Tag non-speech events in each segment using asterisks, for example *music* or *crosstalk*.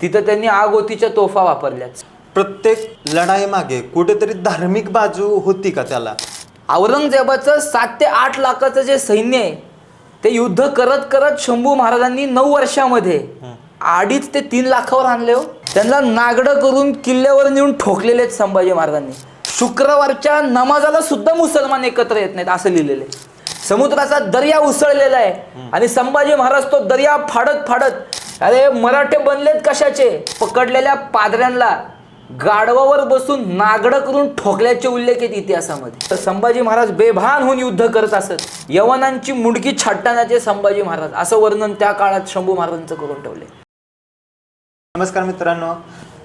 तिथं त्यांनी आगोतीच्या तोफा वापरल्याच प्रत्येक लढाई मागे कुठेतरी धार्मिक बाजू होती का त्याला? औरंगजेबाचं सात ते आठ लाखाचं जे सैन्य आहे ते युद्ध करत करत शंभू महाराजांनी नऊ वर्षामध्ये अडीच ते तीन लाखावर आणले हो. त्यांना नागडं करून किल्ल्यावर नेऊन ठोकलेले आहेत संभाजी महाराजांनी. शुक्रवारच्या नमाजाला सुद्धा मुसलमान एकत्र येत नाहीत असं लिहिलेलं आहे. समुद्राचा दर्या उसळलेला आहे आणि संभाजी महाराज तो दर्या फाडत फाडत अरे मराठे बनलेत कशाचे? पकडलेल्या पादऱ्यांना गाढवावर बसून नागडं करून ठोकल्याचे उल्लेख आहेत इतिहासामध्ये. तर संभाजी महाराज बेभान होऊन युद्ध करत असत. यवनांची मुडकी छाटतानाचे संभाजी महाराज. असं वर्णन त्या काळात शंभू महाराजांचं करून ठेवले. नमस्कार मित्रांनो.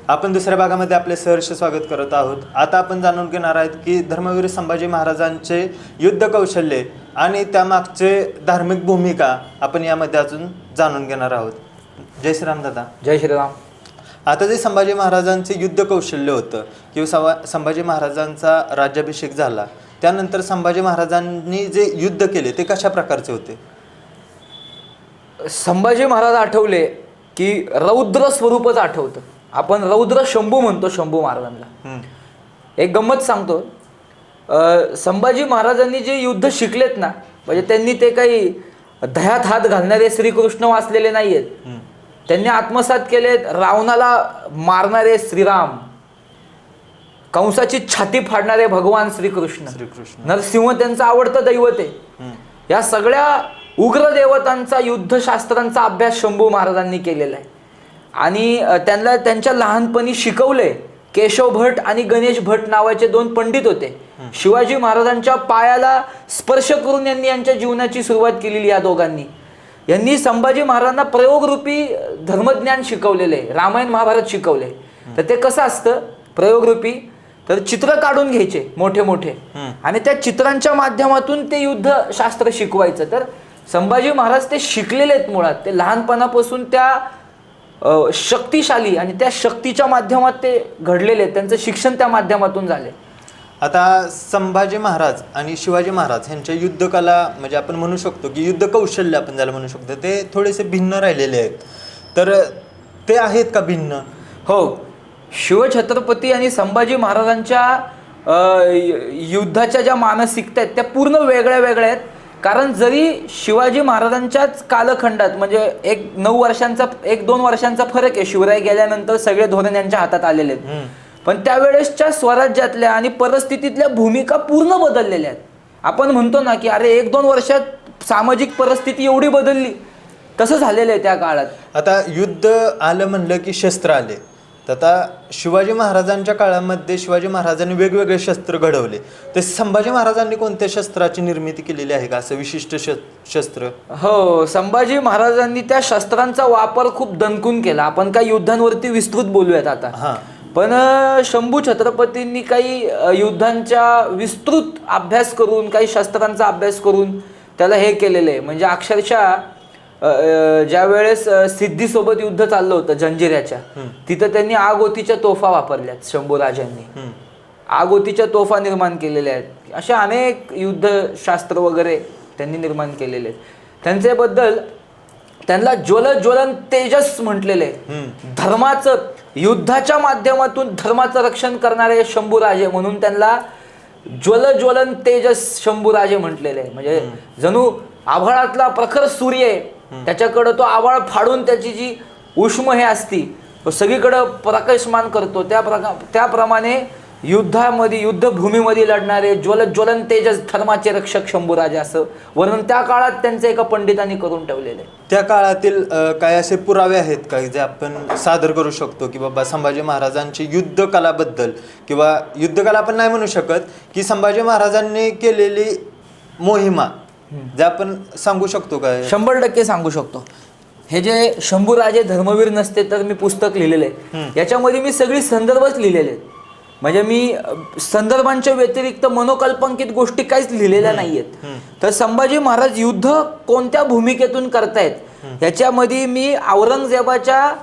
आपण दुसऱ्या भागामध्ये आपले सहर्ष स्वागत करत आहोत. आता आपण जाणून घेणार आहेत की धर्मवीर संभाजी महाराजांचे युद्ध कौशल्य आणि त्यामागचे धार्मिक भूमिका आपण यामध्ये अजून जाणून घेणार आहोत. जय श्रीराम दादा. जय श्रीराम. आता जे संभाजी महाराजांचे युद्ध कौशल्य होतं किंवा सवा संभाजी महाराजांचा राज्याभिषेक झाला त्यानंतर संभाजी महाराजांनी जे युद्ध केले ते कशा प्रकारचे होते? संभाजी महाराज आठवले की रौद्र स्वरूपच आठवतं. आपण रौद्र शंभू म्हणतो शंभू महाराजांना. एक गंमत सांगतो. संभाजी महाराजांनी जे युद्ध शिकलेत ना म्हणजे त्यांनी ते काही दह्यात हात घालणारे श्रीकृष्ण वाचलेले नाहीयेत. हम्म. त्यांनी आत्मसात केलेत रावणाला मारणारे श्रीराम कंसाची छाती फाडणारे भगवान श्रीकृष्ण. श्रीकृष्ण. नरसिंह त्यांचं आवडतं दैवत आहे. या सगळ्या उग्र देवतांचा युद्धशास्त्रांचा अभ्यास शंभू महाराजांनी केलेला आहे. आणि त्यांना त्यांच्या लहानपणी शिकवले केशव भट आणि गणेश भट नावाचे दोन पंडित होते. शिवाजी महाराजांच्या पायाला स्पर्श करून यांनी यांच्या जीवनाची सुरुवात केलेली या दोघांनी. यांनी संभाजी महाराजांना प्रयोगरूपी धर्मज्ञान शिकवलेले आहे रामायण महाभारत शिकवले. तर ते कसं असतं? प्रयोगरूपी. तर चित्र काढून घ्यायचे मोठे मोठे आणि त्या चित्रांच्या माध्यमातून ते युद्ध शास्त्र शिकवायचं. तर संभाजी महाराज ते शिकलेले आहेत मुळात. ते लहानपणापासून त्या शक्तिशाली आणि त्या शक्तीच्या माध्यमात ते घडलेले आहेत. त्यांचं शिक्षण त्या माध्यमातून झाले. आता संभाजी महाराज आणि शिवाजी महाराज यांच्या युद्धकला म्हणजे आपण म्हणू शकतो की युद्ध कौशल्य आपण ज्याला म्हणू शकतो ते थोडेसे भिन्न राहिलेले आहेत. तर ते आहेत का भिन्न? हो. शिवछत्रपती आणि संभाजी महाराजांच्या युद्धाच्या ज्या मानसिकता आहेत त्या पूर्ण वेगळ्या वेगळ्या आहेत. कारण जरी शिवाजी महाराजांच्याच कालखंडात म्हणजे एक नऊ वर्षांचा एक दोन वर्षांचा फरक आहे. शिवराय गेल्यानंतर सगळे धोरण यांच्या हातात आलेले आहेत. पण त्यावेळेसच्या स्वराज्यातल्या आणि परिस्थितीतल्या भूमिका पूर्ण बदललेल्या आहेत. आपण म्हणतो ना की अरे एक दोन वर्षात सामाजिक परिस्थिती एवढी बदलली. तसं झालेलं आहे त्या काळात. आता युद्ध आलं म्हणलं की शस्त्र आले. तर आता शिवाजी महाराजांच्या काळामध्ये शिवाजी महाराजांनी वेगवेगळे शस्त्र घडवले. तर संभाजी महाराजांनी कोणत्या शस्त्राची निर्मिती केलेली आहे का? असं विशिष्ट शस्त्र? हो संभाजी महाराजांनी त्या शस्त्रांचा वापर खूप दणकून केला. आपण काही युद्धांवरती विस्तृत बोलूयात आता. हां. पण शंभू छत्रपतींनी काही युद्धांच्या विस्तृत अभ्यास करून काही शस्त्रांचा अभ्यास करून त्याला हे केलेलं आहे. म्हणजे अक्षरशः ज्या वेळेस सिद्धीसोबत युद्ध चाललं होतं जंजिऱ्याच्या तिथं त्यांनी आगोतीच्या तोफा वापरल्यात शंभू राजांनी. हम्म. आगोतीच्या तोफा निर्माण केलेल्या आहेत. अशा अनेक युद्धशास्त्र वगैरे त्यांनी निर्माण केलेले आहेत. त्यांच्याबद्दल त्यांना ज्वल ज्वलन तेजस म्हटलेले धर्माचं युद्धाच्या माध्यमातून धर्माचं रक्षण करणारे शंभूराजे म्हणून त्यांना ज्वल ज्वलन तेजस शंभूराजे म्हटलेले आहे. म्हणजे जणू आभाळातला प्रखर सूर्य आहे. त्याच्याकडं तो आभाळ फाडून त्याची जी उष्म हे असती तो सगळीकडं प्रकाशमान करतो. त्या प्रका त्याप्रमाणे युद्धामध्ये युद्धभूमीमध्ये लढणारे ज्वल ज्वलन तेजस धर्माचे रक्षक शंभूराजे असं. वर्णन त्या काळात त्यांचं एका पंडितांनी करून ठेवलेलं आहे. त्या काळातील अ, काही असे पुरावे आहेत का जे आपण सादर करू शकतो की बाबा संभाजी महाराजांची युद्धकलाबद्दल? किंवा युद्धकला आपण नाही म्हणू शकत की संभाजी महाराजांनी केलेली मोहिमा जे आपण सांगू शकतो का? शंभर टक्के सांगू शकतो. हे जे शंभूराजे धर्मवीर नसते तर मी पुस्तक लिहिलेलं आहे. याच्यामध्ये मी सगळी संदर्भच लिहिलेले आहेत. म्हणजे मी संदर्भांच्या व्यतिरिक्त मनोकल्पंकित गोष्टी काहीच लिहिलेल्या नाहीयेत. तर संभाजी महाराज युद्ध कोणत्या भूमिकेतून करतायत? याच्यामध्ये मी औरंगजेबाच्या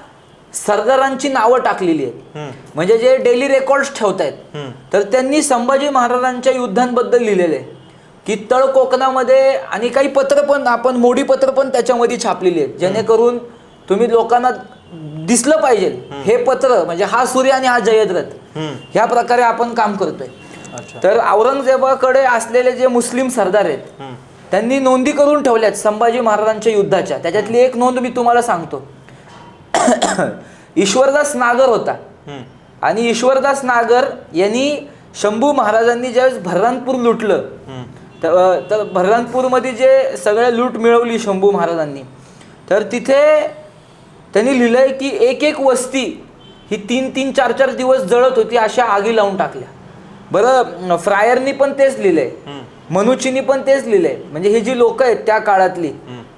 सरदारांची नावं टाकलेली आहेत. म्हणजे जे डेली रेकॉर्ड्स ठेवतायत. तर त्यांनी संभाजी महाराजांच्या युद्धांबद्दल लिहिलेले आहे. की तळ कोकणामध्ये आणि काही पत्र पण आपण मोडी पत्र पण त्याच्यामध्ये छापलेली आहेत. जेणेकरून तुम्ही लोकांना दिसलं पाहिजे हे पत्र म्हणजे हा सूर्य आणि हा जयद्रथ. ह्या प्रकारे आपण काम करतोय तर औरंगजेबाकडे असलेले जे मुस्लिम सरदार आहेत. त्यांनी नोंदी करून ठेवल्यात संभाजी महाराजांच्या युद्धाच्या त्याच्यातली एक नोंद मी तुम्हाला सांगतो *coughs* ईश्वरदास नागर होता. आणि ईश्वरदास नागर यांनी शंभू महाराजांनी ज्यावेळेस भररानपूर लुटलं. तर तर भररानपूरमध्ये जे सगळ्या लूट मिळवली शंभू महाराजांनी तर तिथे त्यांनी लिहिलंय की एक एक वस्ती ही तीन तीन चार चार दिवस जळत होती अशा आगी लावून टाकल्या. बरं फ्रायरनी पण तेच लिहिलंय. मनुचीनी पण तेच लिहिलंय. म्हणजे ही जी लोक आहेत त्या काळातली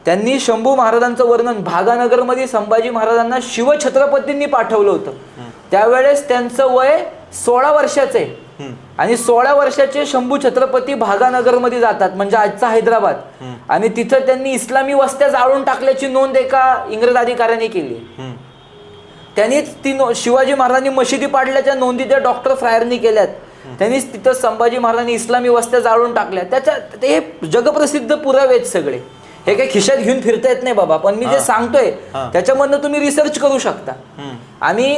त्यांनी शंभू महाराजांचं वर्णन भागानगरमध्ये संभाजी महाराजांना शिवछत्रपतींनी पाठवलं होतं. त्यावेळेस त्यांचं वय सोळा वर्षाचं आहे. आणि सोळा वर्षाचे शंभू छत्रपती भागानगरमध्ये जातात म्हणजे आजचा हैदराबाद. आणि तिथं त्यांनी इस्लामी वस्त्या जाळून टाकल्याची नोंद एका इंग्रज अधिकाऱ्याने केली. त्यांनीच ती शिवाजी महाराजांनी मशिदी पाडल्याच्या नोंदी त्या डॉक्टर फ्रायरनी केल्यात. त्यांनीच तिथं संभाजी महाराजांनी इस्लामी वस्त्या जाळून टाकल्या त्याच्या ते जगप्रसिद्ध पुरावे आहेत सगळे. हे काही खिशात घेऊन फिरता येत नाही बाबा पण मी जे सांगतोय. त्याच्यामधनं तुम्ही रिसर्च करू शकता. आणि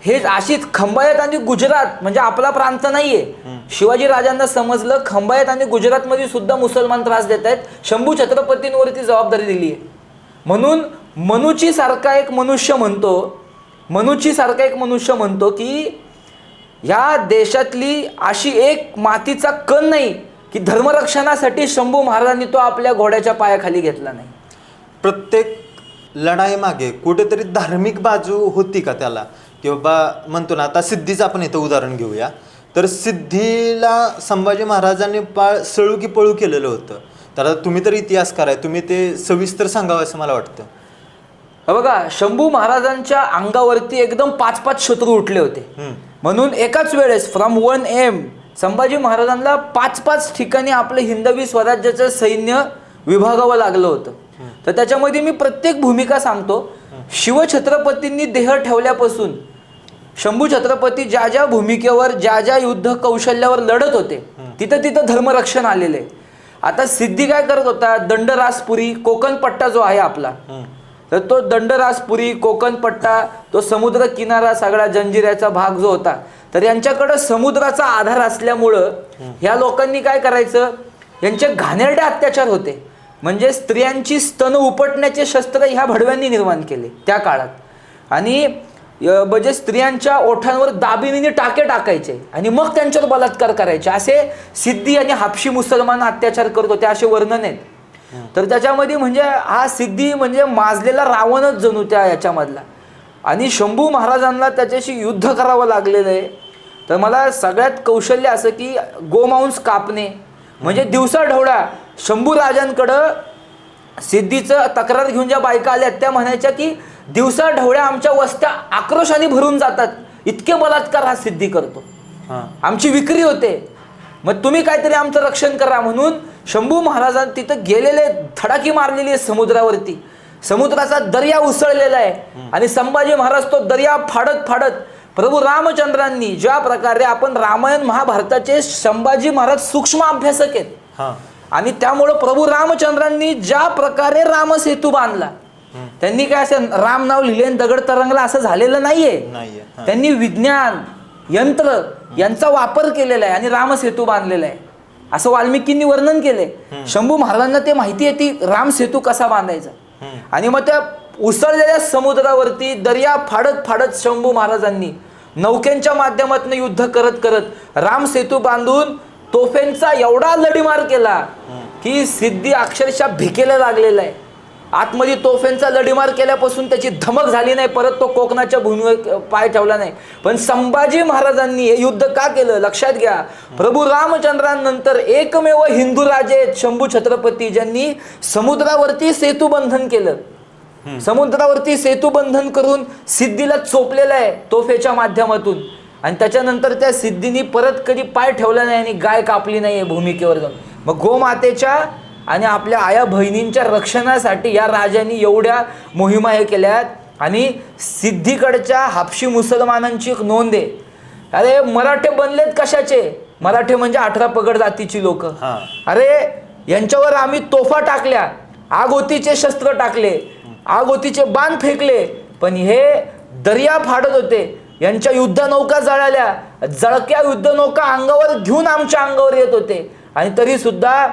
हे अशीच खंबायत आणि गुजरात म्हणजे आपला प्रांत नाहीये. शिवाजी राजांना समजलं खंबायत आणि गुजरातमध्ये सुद्धा मुसलमान त्रास देत आहेत शंभू छत्रपतींवरती जबाबदारी दिली आहे म्हणून मनुची सारखा एक मनुष्य म्हणतो मनुची सारखा एक मनुष्य म्हणतो की ह्या देशातली अशी एक मातीचा कण नाही की धर्मरक्षणासाठी शंभू महाराजांनी तो आपल्या घोड्याच्या पायाखाली घेतला नाही. प्रत्येक लढाईमागे कुठेतरी धार्मिक बाजू होती का त्याला? की बाबा म्हणतो ना आता सिद्धीचं आपण इथं उदाहरण घेऊया. तर सिद्धीला संभाजी महाराजांनी पाळ सळू की पळू केलेलं होतं. तर आता तुम्ही तर इतिहासकार आहे तुम्ही ते सविस्तर सांगावं असं मला वाटतं. हे बघा शंभू महाराजांच्या अंगावरती एकदम पाच पाच शत्रू उठले होते. म्हणून एकाच वेळेस फ्रॉम वन एम संभाजी महाराजांना पाच पाच ठिकाणी आपलं हिंदवी स्वराज्याचं सैन्य विभागावं लागलं होतं. तर त्याच्यामध्ये मी प्रत्येक भूमिका सांगतो. शिवछत्रपतींनी देह ठेवल्यापासून शंभू छत्रपती ज्या ज्या भूमिकेवर ज्या ज्या युद्ध कौशल्यावर लढत होते तिथं तिथं धर्मरक्षण आलेले आता सिद्धी काय करत होता? दंडरासपुरी कोकण पट्टा जो आहे आपला तर तो दंडराजपुरी कोकण पट्टा तो समुद्र किनारा सगळा जंजिऱ्याचा भाग जो होता तर यांच्याकडं समुद्राचा आधार असल्यामुळं ह्या लोकांनी काय करायचं? यांचे घाणेरडे अत्याचार होते. म्हणजे स्त्रियांची स्तन उपटण्याचे शस्त्र ह्या भडव्यांनी निर्माण केले त्या काळात. आणि म्हणजे स्त्रियांच्या ओठांवर दाबिनीने टाके टाकायचे आणि मग त्यांच्यावर बलात्कार करायचे. असे सिद्धी आणि हापशी मुसलमान अत्याचार करत होते असे वर्णन आहेत. तर त्याच्यामध्ये म्हणजे हा सिद्धी म्हणजे माजलेला रावणच जणू त्या याच्यामधला. आणि शंभू महाराजांना त्याच्याशी युद्ध करावं लागलेलं आहे. तर मला सगळ्यात कौशल्य असं की गोमांस कापणे. म्हणजे दिवसा ढवळा. शंभू राजांकडं सिद्धीचं तक्रार घेऊन ज्या बायका आल्या त्या म्हणायच्या की दिवसा ढवळ्या आमच्या वस्त्या आक्रोशाने भरून जातात. इतके बलात्कार हा सिद्धी करतो. आमची विक्री होते. मग तुम्ही काहीतरी आमचं रक्षण करा म्हणून शंभू महाराजां तिथं गेलेले धडाकी मारलेली आहे समुद्रावरती. समुद्राचा दर्या उसळलेला आहे. आणि संभाजी महाराज तो दर्या फाडत फाडत प्रभू रामचंद्रांनी ज्या प्रकारे आपण रामायण महाभारताचे संभाजी महाराज सूक्ष्म अभ्यासक आहेत. आणि त्यामुळं प्रभू रामचंद्रांनी ज्या प्रकारे रामसेतू बांधला त्यांनी काय असं राम नाव लिहिले दगड तरंगला असं झालेलं नाहीये. नाहीये हां. त्यांनी विज्ञान यंत्र यांचा वापर केलेला आहे आणि रामसेतू बांधलेला आहे. असं वाल्मिकींनी वर्णन केलंय. शंभू महाराजांना ते माहिती आहे ती राम सेतू कसा बांधायचा. आणि मग त्या उसळलेल्या समुद्रावरती दर्या फाडत फाडत शंभू महाराजांनी नौकेंच्या माध्यमातून युद्ध करत करत राम सेतू बांधून तोफेंचा एवढा लढीमार केला की सिद्धी अक्षरशः भिकेला लागलेला आहे. आतमध्ये तोफेंचा लढीमार केल्यापासून त्याची धमक झाली नाही परत तो कोकणाच्या भूमीवर पाय ठेवला नाही. पण संभाजी महाराजांनी हे युद्ध का केलं? लक्षात घ्या. प्रभू रामचंद्रांनंतर एकमेव हिंदू राजे शंभू छत्रपती ज्यांनी समुद्रावरती सेतू बंधन केलं. समुद्रावरती सेतू बंधन करून सिद्धीला चोपलेलं आहे तोफेच्या माध्यमातून. आणि त्याच्यानंतर त्या सिद्धीनी परत कधी पाय ठेवला नाही आणि गाय कापली नाही भूमिकेवर जाऊन. मग गोमातेच्या आणि आपल्या आया बहिणींच्या रक्षणासाठी या राजांनी एवढ्या मोहिमा हे केल्यात. आणि सिद्धीकडच्या हापशी मुसलमानांची एक नोंद आहे. अरे मराठे बनलेत कशाचे? मराठे म्हणजे अठरा पगड जातीची लोक. अरे यांच्यावर आम्ही तोफा टाकल्या. आगोतीचे शस्त्र टाकले. आगोतीचे बाण फेकले. पण हे दर्या फाडत होते. यांच्या युद्ध नौका जळाल्या. जळक्या युद्ध नौका अंगावर घेऊन आमच्या अंगावर येत होते. आणि तरी सुद्धा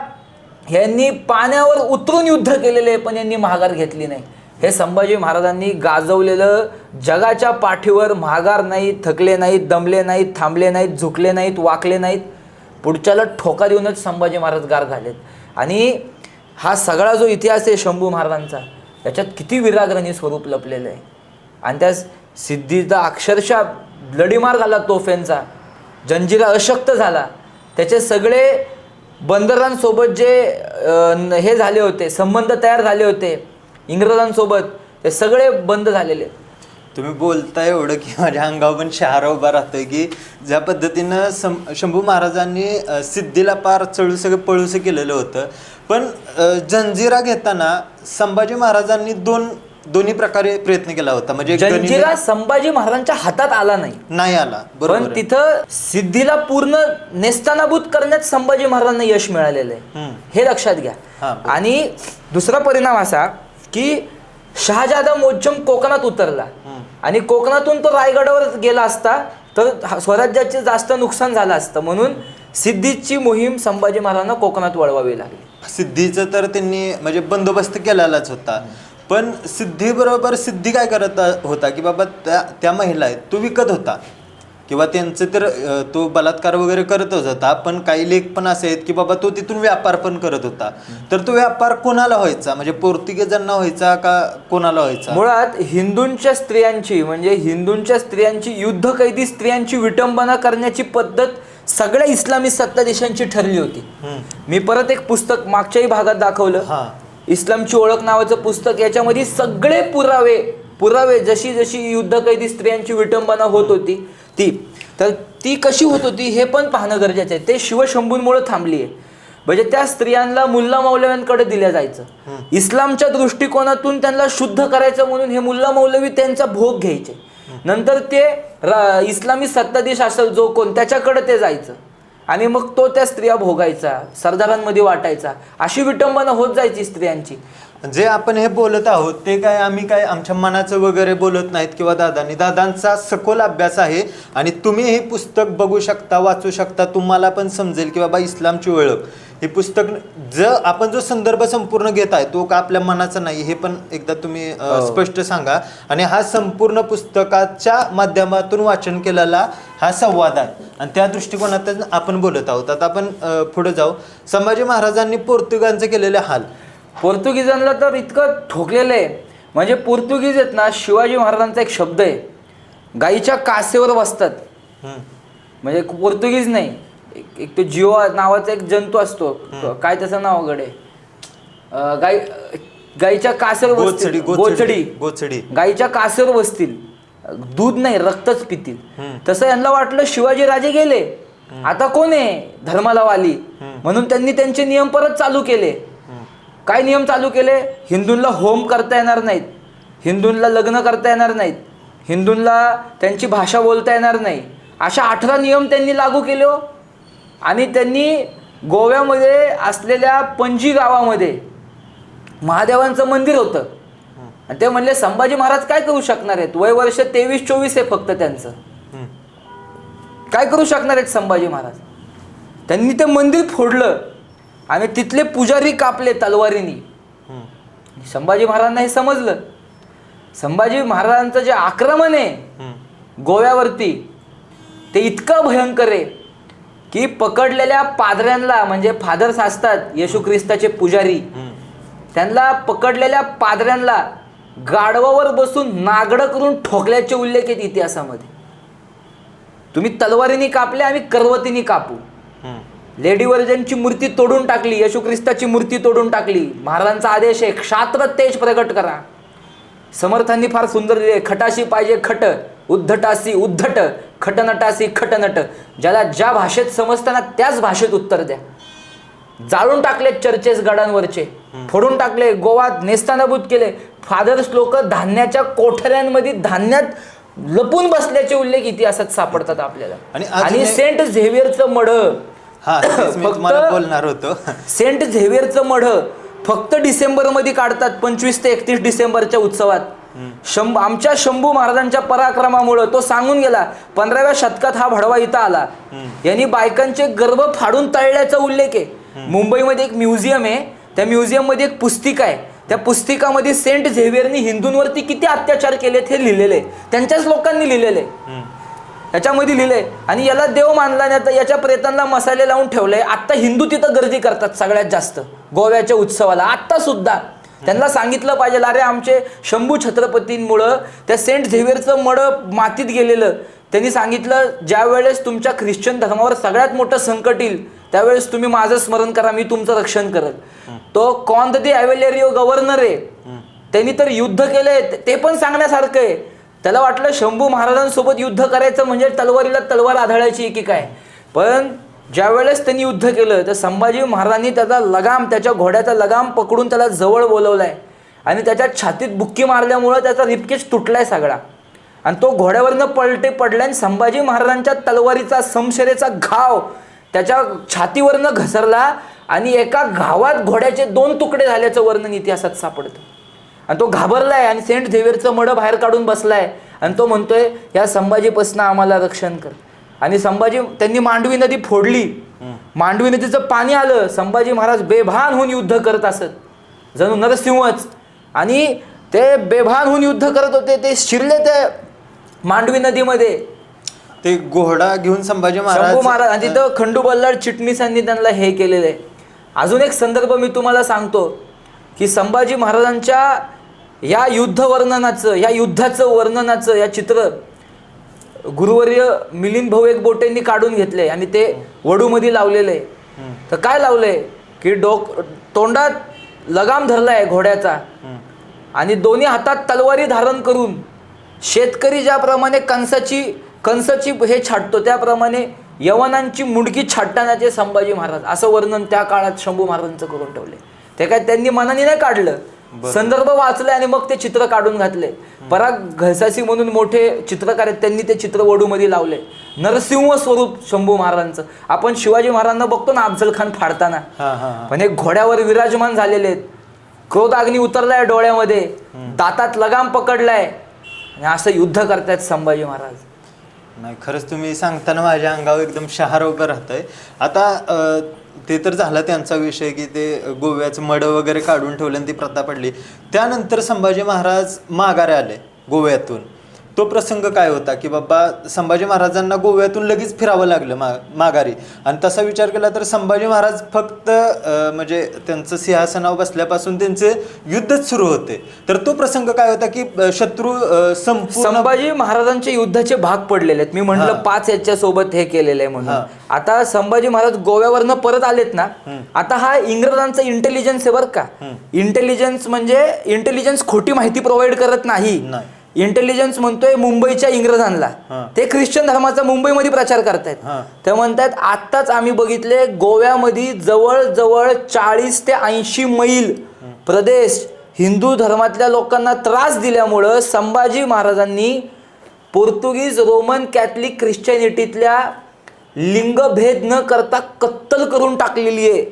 यांनी पाण्यावर उतरून युद्ध केलेले पण यांनी महागार घेतली नाही. हे संभाजी महाराजांनी गाजवलेलं जगाच्या पाठीवर महागार नाही थकले नाहीत दमले नाहीत थांबले नाहीत झुकले नाहीत वाकले नाहीत. पुढच्याला ठोका देऊनच संभाजी महाराज गार झालेत. आणि हा सगळा जो इतिहास आहे शंभू महाराजांचा याच्यात किती विराग्रणी स्वरूप लपलेलं आहे. आणि त्या सिद्धीचा अक्षरशः लढीमार झाला तोफेंचा जंजिरा अशक्त झाला. त्याचे सगळे बंदरांसोबत जे हे झाले होते संबंध तयार झाले होते इंग्रजांसोबत ते सगळे बंद झालेले. तुम्ही बोलताय एवढं की माझ्या अंगावर पण शहारा उभा राहतोय की ज्या पद्धतीनं सं शंभू महाराजांनी सिद्धीला पार चळूसं पळूसं केलेलं होतं. पण जंजिरा घेताना संभाजी महाराजांनी दोन दोन्ही प्रकारे प्रयत्न केला होता. म्हणजे जंजिरा संभाजी महाराजांच्या हातात आला नाही. नाही आला. बरोबर पण आहे. तिथं सिद्धीला पूर्ण नेस्तानाबूत करण्यात संभाजी महाराजांना यश मिळालेलं आहे. हम्म. हे लक्षात घ्या. हा, बरोबर. आणि दुसरा परिणाम असा की शहाजादा मोज्जम कोकणात उतरला. आणि कोकणातून तो रायगडावर गेला असता तर हा- स्वराज्याचे जास्त नुकसान झालं असतं. म्हणून सिद्धीची मोहीम संभाजी महाराजांना कोकणात वळवावी लागली. सिद्धीचं तर त्यांनी म्हणजे बंदोबस्त केलेलाच होता. पण सिद्धी बरोबर सिद्धी काय करत होता की बाबा त्या त्या महिला आहेत तो विकत होता. किंवा त्यांचं तर तो बलात्कार वगैरे करतच होता पण काही लेख पण असे आहेत की बाबा तो तिथून व्यापार पण करत होता. तर तो व्यापार कोणाला व्हायचा? म्हणजे पोर्तुगीजांना व्हायचा का कोणाला व्हायचा? मुळात हिंदूंच्या स्त्रियांची म्हणजे हिंदूंच्या स्त्रियांची युद्ध कैदी स्त्रियांची विटंबना करण्याची पद्धत सगळ्या इस्लामी सत्ताधीशांची ठरली होती. मी परत एक पुस्तक मागच्याही भागात दाखवलं. इस्लामची ओळख नावाचं पुस्तक याच्यामध्ये सगळे पुरावे पुरावे जशी जशी युद्ध कैदी स्त्रियांची विटंबना होत होती ती. तर ती कशी होत होती हे पण पाहणं गरजेचं आहे. ते शिवशंभूंमुळे थांबली आहे म्हणजे त्या स्त्रियांना मुल्ला मौलव्यांकडे दिल्या जायचं. इस्लामच्या दृष्टिकोनातून त्यांना शुद्ध करायचं म्हणून हे मुल्ला मौलवी त्यांचा भोग घ्यायचे. नंतर ते इस्लामी सत्ताधीश असेल जो कोण त्याच्याकडे ते जायचं. आणि मग तो त्या स्त्रिया भोगायचा सरदारांमध्ये वाटायचा. अशी विटंबना होत जायची स्त्रियांची. जे आपण हे बोलत आहोत ते काय आम्ही काय आमच्या मनाचं वगैरे बोलत नाहीत किंवा दादांनी. दादांचा सखोल अभ्यास आहे आणि तुम्ही हे पुस्तक बघू शकता वाचू शकता तुम्हाला पण समजेल की बाबा इस्लामची ओळख. हे पुस्तक ज आपण जो संदर्भ संपूर्ण घेत आहे तो का आपल्या मनाचा नाही हे पण एकदा तुम्ही अ, हो. स्पष्ट सांगा. आणि हा संपूर्ण पुस्तकाच्या माध्यमातून वाचन केलेला हा संवाद आहे. आणि त्या दृष्टिकोनातून आपण बोलत आहोत. आता आपण अ, पुढे जाऊ. संभाजी महाराजांनी पोर्तुगालचे केलेले हाल. पोर्तुगीजांना तर इतकं ठोकलेलं आहे. म्हणजे पोर्तुगीज आहेत ना शिवाजी महाराजांचा एक शब्द आहे. गाईच्या कासेवर बसतात. म्हणजे पोर्तुगीज नाही. एक एक तो जिओ नावाचा एक जंतू असतो. काय त्याचं नाव गडे गाई गाईच्या कासेवर गोचडी बसतील गोचडी. गोचडी. गाईच्या कासेवर बसतील. दूध नाही रक्तच पितील. तसं यांना वाटलं शिवाजी राजे गेले. आता कोण आहे धर्माला वाली? म्हणून त्यांनी त्यांचे नियम परत चालू केले. काय नियम चालू केले? हिंदूंना होम करता येणार नाहीत. हिंदूंना लग्न करता येणार नाहीत. हिंदूंना त्यांची भाषा बोलता येणार नाही. अशा अठरा नियम त्यांनी लागू केले हो. आणि त्यांनी गोव्यामध्ये असलेल्या पणजी गावामध्ये महादेवांचं मंदिर होतं. आणि ते म्हणले संभाजी महाराज काय करू शकणार आहेत? वय वर्ष तेवीस चोवीस आहे फक्त त्यांचं. काय करू शकणार आहेत संभाजी महाराज? त्यांनी ते मंदिर फोडलं. आणि तिथले पुजारी कापले तलवारीनी. संभाजी महाराजांना हे समजलं संभाजी महाराजांचं जे आक्रमण आहे. गोव्यावरती ते इतकं भयंकर आहे की पकडलेल्या पादऱ्यांना म्हणजे फादर्स असतात येशू ख्रिस्ताचे पुजारी. त्यांना पकडलेल्या पादऱ्यांना गाढवावर बसून नागडं करून ठोकल्याचे उल्लेख आहेत इतिहासामध्ये तुम्ही तलवारीने कापले आम्ही करवतीने कापू. लेडी वर्जनची मूर्ती तोडून टाकली येशू ख्रिस्ताची मूर्ती तोडून टाकली. महाराजांचा आदेश आहे क्षात्र तेज प्रगट करा. समर्थांनी फार सुंदर लिहिले खटाशी पाहिजे खट उद्धटासी उद्धट खटनटासी खटनट. ज्याला ज्या भाषेत समजताना त्याच भाषेत उत्तर द्या. जाळून टाकले चर्चेस गडांवरचे. फोडून टाकले गोवात नेस्तानाबूत केले. फादर्स लोक धान्याच्या कोठऱ्यांमध्ये धान्यात लपून बसल्याचे उल्लेख इतिहासात सापडतात आपल्याला. आणि सेंट झेवियरचं मढ. हा तेच मी *coughs* फक्त- तुम्हाला बोलणार होतो. सेंट झेवियरचं मढ फक्त डिसेंबरमध्ये काढतात पंचवीस ते एकतीस डिसेंबरच्या उत्सवात. शंभ आमच्या शंभू महाराजांच्या पराक्रमामुळं तो सांगून गेला पंधराव्या शतकात हा भडवा इथं आला. यांनी बायकांचे गर्भ फाडून तळल्याचा उल्लेख आहे. मुंबईमध्ये एक म्युझियम आहे त्या म्युझियममध्ये एक पुस्तिका आहे. त्या पुस्तिकामध्ये सेंट झेवियरनी हिंदूंवरती किती अत्याचार केलेत हे लिहिलेले. त्यांच्याच लोकांनी लिहिलेले. याच्यामध्ये लिहिलंय. आणि याला देव मानला नाही तर याच्या प्रेतांना मसाले लावून ठेवले आता हिंदू तिथं गर्दी करतात सगळ्यात जास्त. गोव्याच्या उत्सवाला. आत्ता सुद्धा. त्यांना सांगितलं पाहिजे अरे आमचे शंभू छत्रपतींमुळं त्या सेंट झेवियरचं मड मातीत गेलेलं. त्यांनी सांगितलं ज्या वेळेस तुमच्या ख्रिश्चन धर्मावर सगळ्यात मोठं संकट येईल त्यावेळेस तुम्ही माझं स्मरण करा मी तुमचं रक्षण करेल तो कॉन द ॲव्हेलेरिओ गव्हर्नर आहे. त्यांनी तर युद्ध केलंय. ते पण सांगण्यासारखं आहे. त्याला वाटलं शंभू महाराजांसोबत युद्ध करायचं म्हणजे तलवारीला तलवार आढळायची की काय? पण ज्या वेळेस त्यांनी युद्ध केलं तर संभाजी महाराजांनी त्याचा लगाम त्याच्या घोड्याचा लगाम पकडून त्याला जवळ बोलवलाय. आणि त्याच्या छातीत बुक्की मारल्यामुळं त्याचा रिपकेच तुटलाय सगळा. आणि तो घोड्यावरनं पलटे पडल्याने आणि संभाजी महाराजांच्या तलवारीचा समशेरेचा घाव त्याच्या छातीवरनं घसरला आणि एका घावात घोड्याचे दोन तुकडे झाल्याचं वर्णन इतिहासात सापडतं. आणि तो घाबरलाय आणि सेंट झेवियरचं मड बाहेर काढून बसलाय. आणि तो म्हणतोय या संभाजीपासून आम्हाला रक्षण कर. आणि संभाजी त्यांनी मांडवी नदी फोडली. मांडवी नदीचं पाणी आलं. संभाजी महाराज बेभान होऊन युद्ध करत असत. जणू नरसिंहच. आणि ते बेभान होऊन युद्ध करत होते ते शिरले ते मांडवी नदीमध्ये. ते घोडा घेऊन संभाजी महाराज महाराज आणि तिथं खंडू बल्लाळ चिटणीसांनी त्यांना हे केलेलं आहे. अजून एक संदर्भ मी तुम्हाला सांगतो की संभाजी महाराजांच्या या युद्ध वर्णनाचं या युद्धाचं वर्णनाचं या चित्र गुरुवर्य मिलिंद भाऊ एक बोटेंनी काढून घेतले आणि ते वडूमध्ये लावलेलं आहे तर काय लावलंय? की डोक तोंडात लगाम धरलाय घोड्याचा आणि दोन्ही हातात तलवारी धारण करून शेतकरी ज्याप्रमाणे कंसाची कंसाची हे छाटतो त्याप्रमाणे यवनांची मुडकी छाटतानाचे संभाजी महाराज असं वर्णन त्या काळात शंभू महाराजांचं करून ठेवले ते काय त्यांनी मनाने नाही काढलं? संदर्भ वाचले आणि मग ते चित्र काढून घातले. पराग घसासी म्हणून मोठे चित्रकार आहेत त्यांनी ते चित्र वडूमध्ये लावले. नरसिंह स्वरूप शंभू महाराजांचं. आपण शिवाजी महाराजांना बघतो ना अफजल खान फाडताना. पण हे घोड्यावर विराजमान झालेले आहेत. क्रोधाग्नी उतरलाय डोळ्यामध्ये. दातात लगाम पकडलाय. आणि असं युद्ध करतायत संभाजी महाराज. नाही खरंच तुम्ही सांगताना माझ्या अंगावर एकदम शहार उभं राहतंय. आता ते तर झाला त्यांचा विषय की ते गोव्याचं मड वगैरे काढून ठेवलं आणि ती प्रथा पडली. त्यानंतर संभाजी महाराज माघारे आले गोव्यातून. तो प्रसंग काय होता की बाबा संभाजी महाराजांना गोव्यातून लगेच फिरावं लागलं मा माघारी. आणि तसा विचार केला तर संभाजी महाराज फक्त म्हणजे त्यांचं सिंहासनावर बसल्यापासून त्यांचे युद्धच सुरू होते. तर तो प्रसंग काय होता की शत्रू संभाजी महाराजांचे युद्धाचे भाग पडलेले आहेत. मी म्हटलं पाच याच्या सोबत हे केलेलं आहे म्हणून. आता संभाजी महाराज गोव्यावरनं परत आलेत ना आता हा इंग्रजांचा इंटेलिजन्स आहे बरं का. इंटेलिजन्स म्हणजे इंटेलिजन्स खोटी माहिती प्रोव्हाइड करत नाही. इंटेलिजन्स म्हणतोय मुंबईच्या इंग्रजांना. ते ख्रिश्चन धर्माचा मुंबईमध्ये प्रचार करतायत. ते म्हणतात आत्ताच आम्ही बघितले गोव्यामध्ये जवळजवळ चाळीस ते ऐंशी मैल प्रदेश हिंदू धर्मातल्या लोकांना त्रास दिल्यामुळं संभाजी महाराजांनी पोर्तुगीज रोमन कॅथलिक ख्रिश्चॅनिटीतल्या लिंगभेद न करता कत्तल करून टाकलेली आहे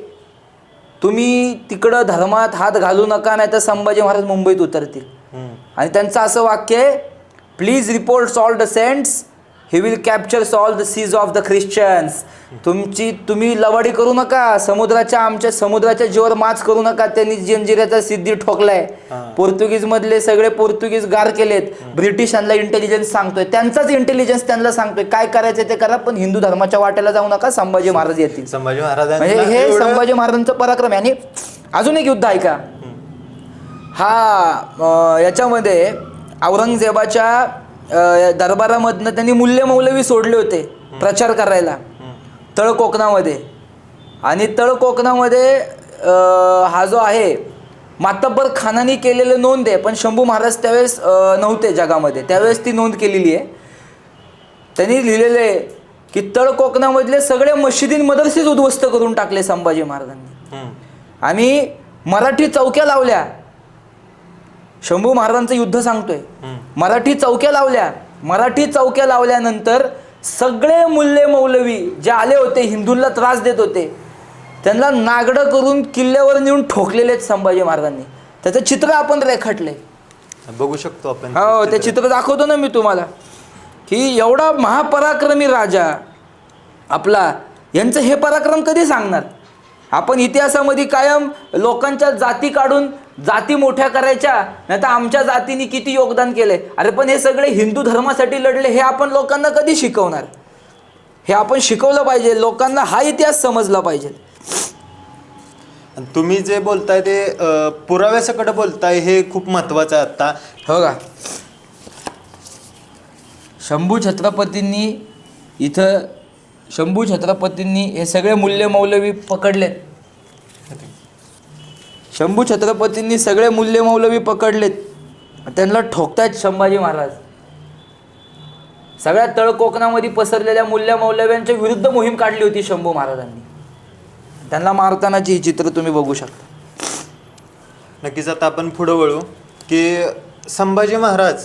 तुम्ही तिकडं धर्मात हात घालू नका नाही तर संभाजी महाराज मुंबईत उतरतील. आणि त्यांचं असं वाक्य आहे please report all the saints he will capture all the seas of the Christians तुमची तुम्ही लवाडी करू नका. समुद्राच्या आमच्या समुद्राच्या जीवर माच करू नका. त्यांनी जंजिऱ्याचा सिद्धी ठोकलाय. पोर्तुगीज मधले सगळे पोर्तुगीज गार केलेत. ब्रिटिशांना इंटेलिजन्स सांगतोय. त्यांचाच इंटेलिजन्स त्यांना सांगतोय. काय करायचं ते करा पण हिंदू धर्माच्या वाट्याला जाऊ नका. संभाजी महाराज येतील. संभाजी म्हणजे महाराजांना हे संभाजी महाराजांचं पराक्रम आहे. आणि अजून एक युद्ध आहे का हा याच्यामध्ये औरंगजेबाच्या दरबारामधनं त्यांनी मूल्य मौलवी सोडले होते प्रचार करायला. तळ कोकणामध्ये. आणि तळ कोकणामध्ये हा जो आहे मातब्बर खानाने केलेलं नोंद आहे पण शंभू महाराज त्यावेळेस नव्हते जगामध्ये. त्यावेळेस ती नोंद केलेली आहे. त्यांनी लिहिलेलं की तळ कोकणामधले सगळे मशिदीन मदरसेच उद्ध्वस्त करून टाकले संभाजी महाराजांनी. आणि मराठी चौक्या लावल्या. शंभू महाराजांचं युद्ध सांगतोय. मराठी चौक्या लावल्या. मराठी चौक्या लावल्यानंतर सगळे मूल्य मौलवी जे आले होते हिंदूंना त्रास देत होते त्यांना नागडं करून किल्ल्यावर नेऊन ठोकलेले आहेत संभाजी महाराजांनी. त्याचं चित्र आपण रेखाटले बघू शकतो आपण हो ते चित्र दाखवतो ना मी तुम्हाला. की एवढा महापराक्रमी राजा आपला यांचं हे पराक्रम कधी सांगणार? आपण इतिहासामध्ये कायम लोकांच्या जाती काढून जाती मोठ्या करायच्या नाही तर आमच्या जातीने किती योगदान केलंय. अरे पण हे सगळे हिंदू धर्मासाठी लढले हे आपण लोकांना कधी शिकवणार? हे आपण शिकवलं पाहिजे लोकांना हा इतिहास समजला पाहिजे. तुम्ही जे बोलताय ते अं, पुराव्यासकट बोलताय हे खूप महत्वाचं आहे आता हो का? शंभू छत्रपतींनी इथं शंभू छत्रपतींनी हे सगळे मूल्य मौलवी पकडलेत. शंभू छत्रपतींनी सगळे मूल्य मौलवी पकडलेत. त्यांना ठोकतायत संभाजी महाराज. सगळ्या तळ कोकणामध्ये पसरलेल्या मूल्य मौलव्यांच्या विरुद्ध मोहीम काढली होती शंभू महाराजांनी. त्यांना मारतानाची ही चित्र तुम्ही बघू शकता. नक्कीच आता आपण पुढं वळू की संभाजी महाराज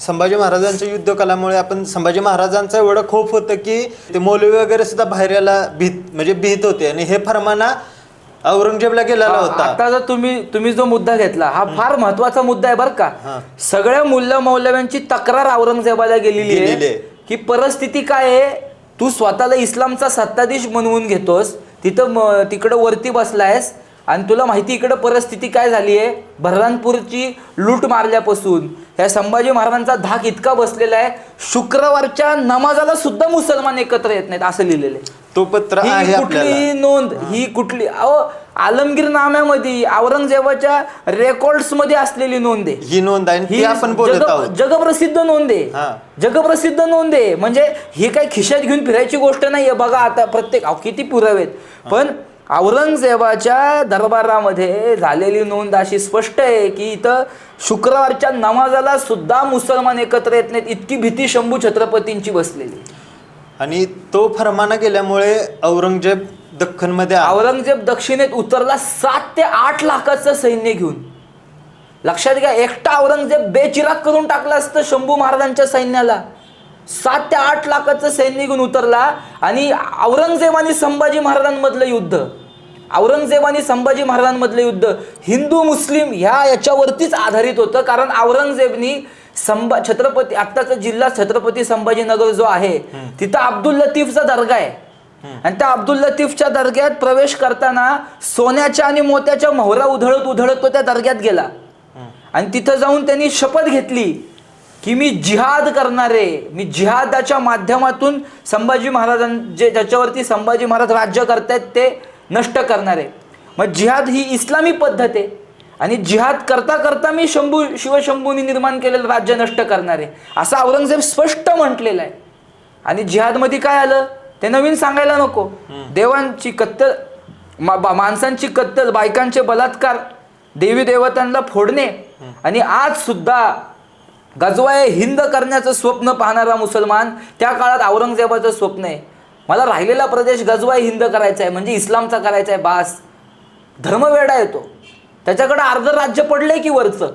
संभाजी महाराजांच्या युद्धकलामुळे आपण संभाजी महाराजांचा एवढं खोप होतं की ते मौलवी वगैरे सुद्धा बाहेर यायला भीत म्हणजे भीत होते. आणि हे फरमाना औरंगजेबला गेलेला होता. आता जर तुम्ही तुम्ही जो मुद्दा घेतला हा फार महत्त्वाचा मुद्दा आहे बरं हा. का सगळ्या मूल्य मौलव्यांची तक्रार औरंगजेबाला गेलेली गेलेली आहे. आहे. की परिस्थिती काय आहे? तू स्वतःला इस्लामचा सत्ताधीश बनवून घेतोस तिथं म- तिकडं वरती बसलायस आणि तुला माहिती इकडं परिस्थिती काय झाली आहे? बऱ्हाणपूरची लूट मारल्यापासून. ह्या संभाजी महाराजांचा धाक इतका बसलेला आहे शुक्रवारच्या नमाजाला सुद्धा मुसलमान एकत्र येत नाहीत असं लिहिलेलं आहे. तो पत्र ही आहे कुठली आपल्याला. नोंद? ही कुठली? अहो आलमगीर नाम्यामध्ये औरंगजेबाच्या रेकॉर्ड्समध्ये असलेली नोंद आहे. ही नोंद आहे आणि ती ही आपण बोलत जग- आहोत. जगप्रसिद्ध नोंद हा. आहे जगप्रसिद्ध नोंद आहे. म्हणजे ही काही खिशात घेऊन फिरायची गोष्ट नाहीये. बघा आता प्रत्येक अहो, किती पुरावे आहेत पण औरंगजेबाच्या दरबारामध्ये झालेली नोंद अशी स्पष्ट आहे की इथं शुक्रवारच्या नमाजाला सुद्धा मुसलमान एकत्र येत नाहीत. इतकी भीती शंभू छत्रपतींची बसलेली. आणि तो फरमाना गेल्यामुळे औरंगजेब दख्खनमध्ये आला. औरंगजेब दक्षिणेत उतरला सात ते आठ लाखाचं सैन्य घेऊन. लक्षात घ्या एकटा औरंगजेब बेचिराग करून टाकला असतं शंभू महाराजांच्या सैन्याला. सात ते आठ लाखाचं सैन्य घेऊन उतरला आणि औरंगजेब आणि संभाजी महाराजांमधलं युद्ध. औरंगजेब आणि संभाजी महाराजांमधलं युद्ध. हिंदू मुस्लिम ह्या याच्यावरतीच आधारित होतं कारण औरंगजेबनी संभा छत्रपती आत्ताचा जिल्हा छत्रपती संभाजीनगर जो आहे तिथं अब्दुल लतीफचा दर्गा आहे. आणि त्या अब्दुल लतीफच्या दर्ग्यात प्रवेश करताना सोन्याच्या आणि मोत्याच्या मोहरा उधळत उधळत तो त्या दर्ग्यात गेला. आणि तिथं जाऊन त्यांनी शपथ घेतली की मी जिहाद करणारे मी जिहादाच्या माध्यमातून संभाजी महाराजां जे ज्याच्यावरती संभाजी महाराज राज्य करतायत ते नष्ट करणारे. मग जिहाद ही इस्लामी पद्धत आहे. आणि जिहाद करता करता मी शंभू शिवशंभूनी निर्माण केलेलं राज्य नष्ट करणारे. असं औरंगजेब स्पष्ट म्हटलेलं आहे. आणि जिहादमध्ये काय आलं? ते नवीन सांगायला नको. देवांची कत्तल मा- माणसांची कत्तल बायकांचे बलात्कार देवी देवतांना फोडणे. आणि आज सुद्धा गजवाय हिंद करण्याचं स्वप्न पाहणारा मुसलमान त्या काळात औरंगजेबाचं स्वप्न आहे. मला राहिलेला प्रदेश गजवाय हिंद करायचा आहे म्हणजे इस्लामचा करायचा आहे बास. धर्मवेडा येतो त्याच्याकडे अर्ध राज्य पडलंय की वरचं?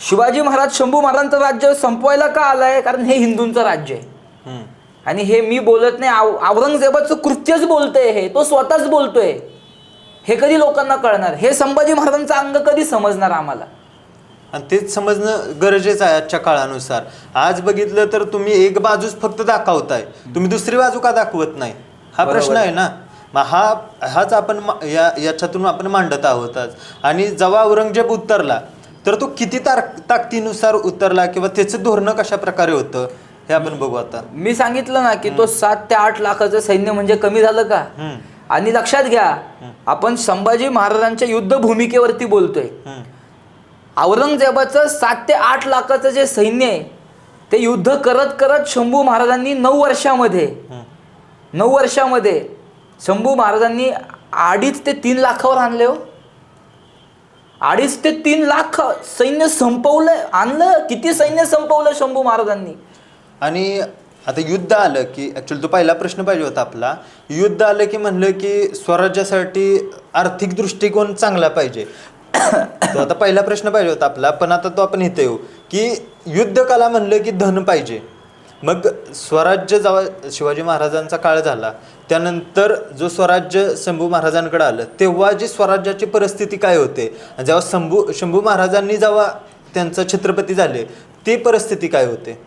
शिवाजी महाराज शंभू महाराजांचं राज्य संपवायला का आलंय? कारण हे हिंदूंचं राज्य आहे. आणि हे मी बोलत नाही औरंगजेबाचं कृत्यच बोलतोय हे. तो स्वतःच बोलतोय. हे कधी लोकांना कळणार? हे संभाजी महाराजांचं अंग कधी समजणार आम्हाला? आणि तेच समजणं गरजेचं आहे आजच्या काळानुसार. आज बघितलं तर तुम्ही एक बाजूच फक्त दाखवताय. तुम्ही दुसरी बाजू का दाखवत नाही? हा. प्रश्न आहे ना? मग हा हाच आपण मा- या याच्यातून आपण मांडत आहोत आज. आणि जेव्हा औरंगजेब उतरला तर तो किती तार ताकदीनुसार उतरला किंवा त्याचं धोरणं कशा प्रकारे होतं हे आपण बघू आता. मी सांगितलं ना की तो सात ते आठ लाखाचं सैन्य म्हणजे कमी झालं का? आणि लक्षात घ्या आपण संभाजी महाराजांच्या युद्ध भूमिकेवरती बोलतोय औरंगजेबाचं सात ते आठ लाखाचं जे सैन्य आहे ते युद्ध करत करत शंभू महाराजांनी नऊ वर्षामध्ये. नऊ वर्षामध्ये शंभू महाराजांनी अडीच ते तीन लाखावर आणले हो. अडीच ते तीन लाख सैन्य संपवलं आणलं. किती सैन्य संपवलं शंभू महाराजांनी? आणि आता युद्ध आलं की ॲक्च्युली तो पहिला प्रश्न पाहिजे होता आपला. युद्ध आलं की म्हणलं की स्वराज्यासाठी आर्थिक दृष्टिकोन चांगला पाहिजे. तो आता पहिला प्रश्न पाहिजे होता आपला पण आता तो आपण इथे येऊ. की युद्ध कला म्हणलं की धन पाहिजे. मग स्वराज्य जेव्हा शिवाजी महाराजांचा काळ झाला. त्यानंतर जो स्वराज्य शंभू महाराजांकडे आलं तेव्हा जी स्वराज्याची परिस्थिती काय होते? जेव्हा शंभू शंभू महाराजांनी जेव्हा त्यांचं छत्रपती झाले ती परिस्थिती काय होते?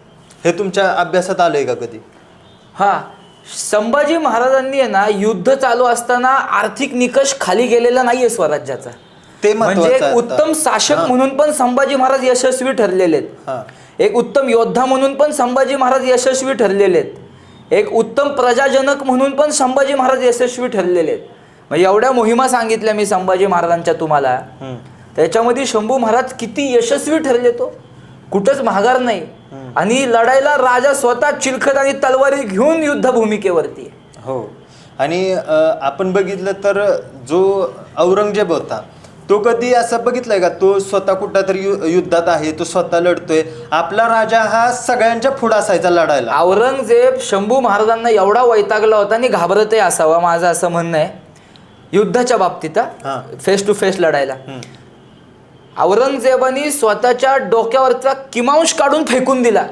हे तुमच्या अभ्यासात आलंय का कधी? हा. संभाजी महाराजांनी आहे ना युद्ध चालू असताना आर्थिक निकष खाली गेलेला नाहीये स्वराज्याचा. ते म्हणजे एक आहे. उत्तम शासक. म्हणून पण संभाजी महाराज यशस्वी ठरलेले. आहेत एक उत्तम योद्धा म्हणून पण संभाजी महाराज यशस्वी ठरलेले आहेत एक उत्तम प्रजाजनक म्हणून पण संभाजी महाराज यशस्वी ठरलेले आहेत म्हणजे एवढ्या मोहिमा सांगितल्या मी संभाजी महाराजांच्या तुम्हाला. त्याच्यामध्ये शंभू महाराज किती यशस्वी ठरले तो. कुठंच महागार नाही. आणि लढायला राजा स्वतः चिलखत आणि तलवारी घेऊन युद्ध भूमिकेवरती आहे. हो. आणि आपण बघितलं तर जो औरंगजेब होता तो कधी असं बघितलंय का? तो स्वतः कुठं तरी यु- युद्धात आहे तो स्वतः लढतोय. आपला राजा हा सगळ्यांच्या पुढं असायचा लढायला. औरंगजेब शंभू महाराजांना एवढा वैतागला होता आणि घाबरतही असावा माझं असं म्हणणं आहे. युद्धाच्या बाबतीत हा. फेस टू फेस लढायला. हम्म. औरंगजेबाने स्वतःच्या डोक्यावरचा किमांश काढून फेकून दिला.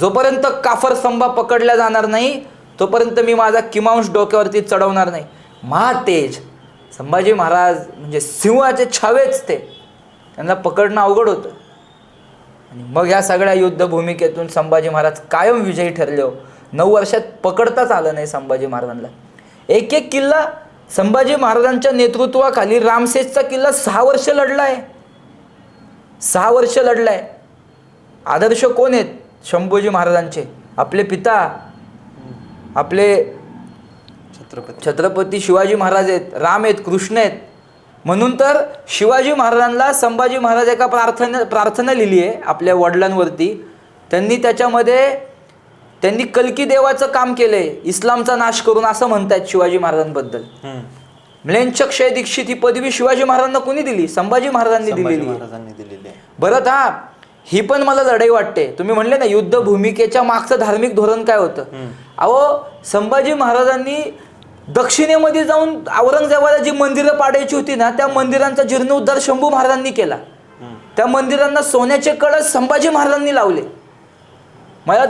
जोपर्यंत काफर संभा पकडला जाणार नाही तोपर्यंत मी माझा किमांश डोक्यावरती चढवणार नाही. महातेज संभाजी महाराज म्हणजे सिंहाचे छावेच ते. त्यांना पकडणं अवघड होतं. आणि मग ह्या सगळ्या युद्ध भूमिकेतून संभाजी महाराज कायम विजयी ठरले हो. नऊ वर्षात पकडताच आलं नाही संभाजी महाराजांना. एक एक किल्ला संभाजी महाराजांच्या नेतृत्वाखाली रामसेजचा किल्ला सहा वर्ष लढला आहे सहा वर्ष लढला आहे आदर्श कोण आहेत? शंभूजी महाराजांचे. आपले पिता आपले छत्रपती. छत्रपती शिवाजी महाराज आहेत राम आहेत कृष्ण आहेत. म्हणून तर शिवाजी महाराजांना संभाजी महाराज एका प्रार्थना प्रार्थना लिहिली आहे आपल्या वडिलांवरती. त्यांनी त्याच्यामध्ये त्यांनी कलकी देवाचं काम केलंय इस्लामचा नाश करून असं म्हणतायत शिवाजी महाराजांबद्दल. हम्म. म्लेंछक क्षय दीक्षित ही पदवी शिवाजी महाराजांना कोणी दिली? संभाजी महाराजांनी दिलेली. दिलेली बरं हा ही पण मला लढाई वाटते. तुम्ही म्हणले ना युद्ध भूमिकेच्या मागचं धार्मिक धोरण काय होतं. अहो संभाजी महाराजांनी दक्षिणेमध्ये जाऊन औरंगजेबाला जी मंदिरं पाडायची होती ना त्या मंदिरांचा जीर्णोद्धार शंभू महाराजांनी केला. त्या मंदिरांना सोन्याचे कळस संभाजी महाराजांनी लावले. मला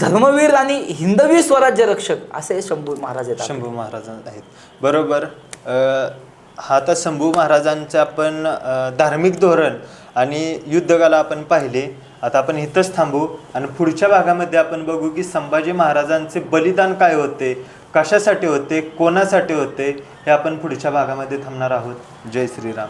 धर्मवीर आणि हिंदवी स्वराज्य रक्षक असे शंभू महाराज आहेत शंभू महाराज आहेत. बरोबर. हा तर शंभू महाराजांचं आपण धार्मिक धोरण आणि युद्धकाला आपण पाहिले. आता आपण इथंच थांबू आणि पुढच्या भागामध्ये आपण बघू की संभाजी महाराजांचे बलिदान काय होते कशासाठी होते कोणासाठी होते हे आपण पुढच्या भागामध्ये थांबणार आहोत. जय श्रीराम.